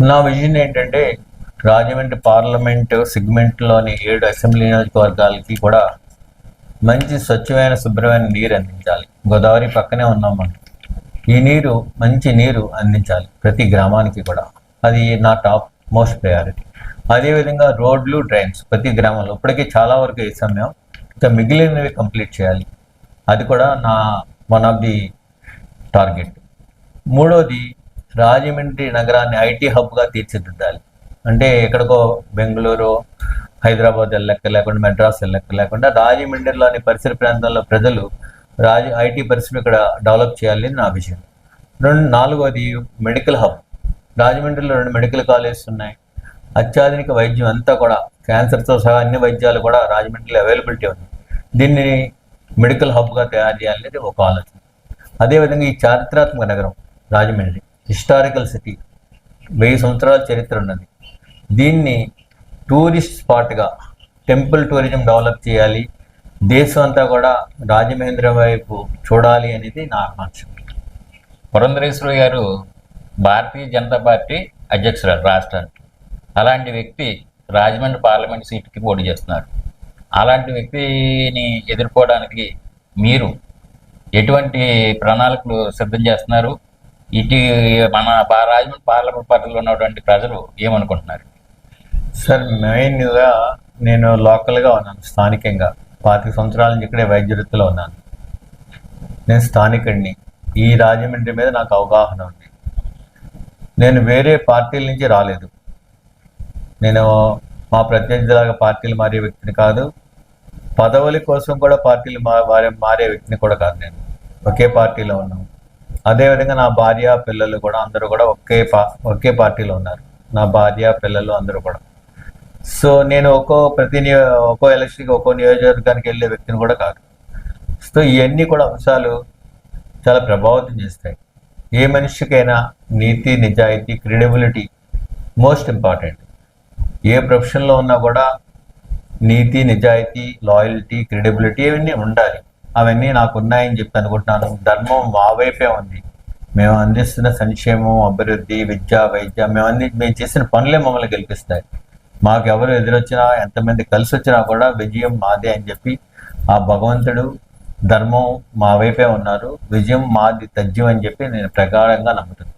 నా విజన్ ఏంటంటే రాజమండ్రి పార్లమెంట్ సెగ్మెంట్లోని ఏడు అసెంబ్లీ నియోజకవర్గాలకి కూడా మంచి స్వచ్ఛమైన శుభ్రమైన నీరు అందించాలి. గోదావరి పక్కనే ఉన్నాం మనం ఈ నీరు మంచి నీరు అందించాలి ప్రతి గ్రామానికి కూడా. అది నా టాప్ మోస్ట్ ప్రయారిటీ. అదేవిధంగా రోడ్లు డ్రైన్స్ ప్రతి గ్రామంలో. ఇప్పటికే చాలా వరకు వేసాం మేము. ఇంకా మిగిలినవి కంప్లీట్ చేయాలి. అది కూడా నా వన్ ఆఫ్ ది టార్గెట్. మూడోది రాజమండ్రి నగరాన్ని ఐటీ హబ్గా తీర్చిదిద్దాలి. అంటే ఎక్కడికో బెంగళూరు హైదరాబాద్ వెళ్ళక్క లేకుండా మెడ్రాస్ వెళ్ళక్క లేకుండా రాజమండ్రిలోని పరిసర ప్రాంతాల్లో ప్రజలు రాజ ఐటీ పరిశ్రమ ఇక్కడ డెవలప్ చేయాలి నా విషయం. రెండు నాలుగోది మెడికల్ హబ్. రాజమండ్రిలో రెండు మెడికల్ కాలేజెస్ ఉన్నాయి. అత్యాధునిక వైద్యం అంతా కూడా క్యాన్సర్తో సహా అన్ని వైద్యాలు కూడా రాజమండ్రిలో అవైలబిలిటీ ఉంది. దీన్ని మెడికల్ హబ్గా తయారు చేయాలనేది ఒక ఆలోచన. అదేవిధంగా ఈ చారిత్రాత్మక నగరం రాజమండ్రి. Historical city. వెయ్యి సంవత్సరాల చరిత్ర ఉన్నది. దీన్ని టూరిస్ట్ స్పాట్గా టెంపుల్ టూరిజం డెవలప్ చేయాలి. దేశం అంతా కూడా రాజమహేంద్ర వైపు చూడాలి అనేది నా ఆకాంక్ష. పురంధరేశ్వరి గారు భారతీయ జనతా పార్టీ అధ్యక్షురాలు రాష్ట్రానికి. అలాంటి వ్యక్తి రాజమండ్రి పార్లమెంట్ సీట్కి పోటీ చేస్తున్నారు. అలాంటి వ్యక్తిని ఎదుర్కోవడానికి మీరు ఎటువంటి ప్రణాళికలు సిద్ధం చేస్తున్నారు? ఇటు మన రాజమండ్రి పార్లమెంట్ పార్టీలో ఉన్నటువంటి ప్రజలు ఏమనుకుంటున్నారు? సార్ మెయిన్గా నేను లోకల్గా ఉన్నాను స్థానికంగా. పాతిక సంవత్సరాల నుంచి ఇక్కడే వైద్య వృత్తిలో ఉన్నాను. నేను స్థానికుడిని. ఈ రాజమండ్రి మీద నాకు అవగాహన ఉంది. నేను వేరే పార్టీల నుంచి రాలేదు. నేను మా ప్రత్యర్థిలాగా పార్టీలు మారే వ్యక్తిని కాదు పదవుల కోసం కూడా పార్టీలు మా మారే వ్యక్తిని కూడా కాదు నేను. ఒకే పార్టీలో ఉన్నాను. అదేవిధంగా నా భార్య పిల్లలు కూడా అందరూ కూడా ఒకే పా ఒకే పార్టీలో ఉన్నారు. నా భార్య పిల్లలు అందరూ కూడా. సో నేను ఒక్కో ప్రతి ఒక్కో ఎలక్షన్కి ఒక్కో నియోజకవర్గానికి వెళ్ళే వ్యక్తిని కూడా కాదు. సో ఇవన్నీ కూడా అంశాలు చాలా ప్రభావితం చేస్తాయి. ఏ మనిషికైనా నీతి నిజాయితీ క్రెడిబిలిటీ మోస్ట్ ఇంపార్టెంట్. ఏ ప్రొఫెషన్లో ఉన్నా కూడా నీతి నిజాయితీ లాయల్టీ క్రెడిబిలిటీ ఇవన్నీ ఉండాలి. అవన్నీ నాకు ఉన్నాయని చెప్పి అనుకుంటున్నాను. ధర్మం మా వైపే ఉంది. మేము అందిస్తున్న సంక్షేమం అభివృద్ధి విద్య వైద్య మేము అంది మేము చేసిన పనులే మమ్మల్ని గెలిపిస్తాయి. మాకు ఎవరు ఎదురొచ్చినా ఎంతమంది కలిసి వచ్చినా కూడా విజయం మాదే అని చెప్పి ఆ భగవంతుడు ధర్మం మా వైపే ఉన్నారు. విజయం మాది తథ్యం అని చెప్పి నేను ప్రగాఢంగా నమ్ముతున్నాను.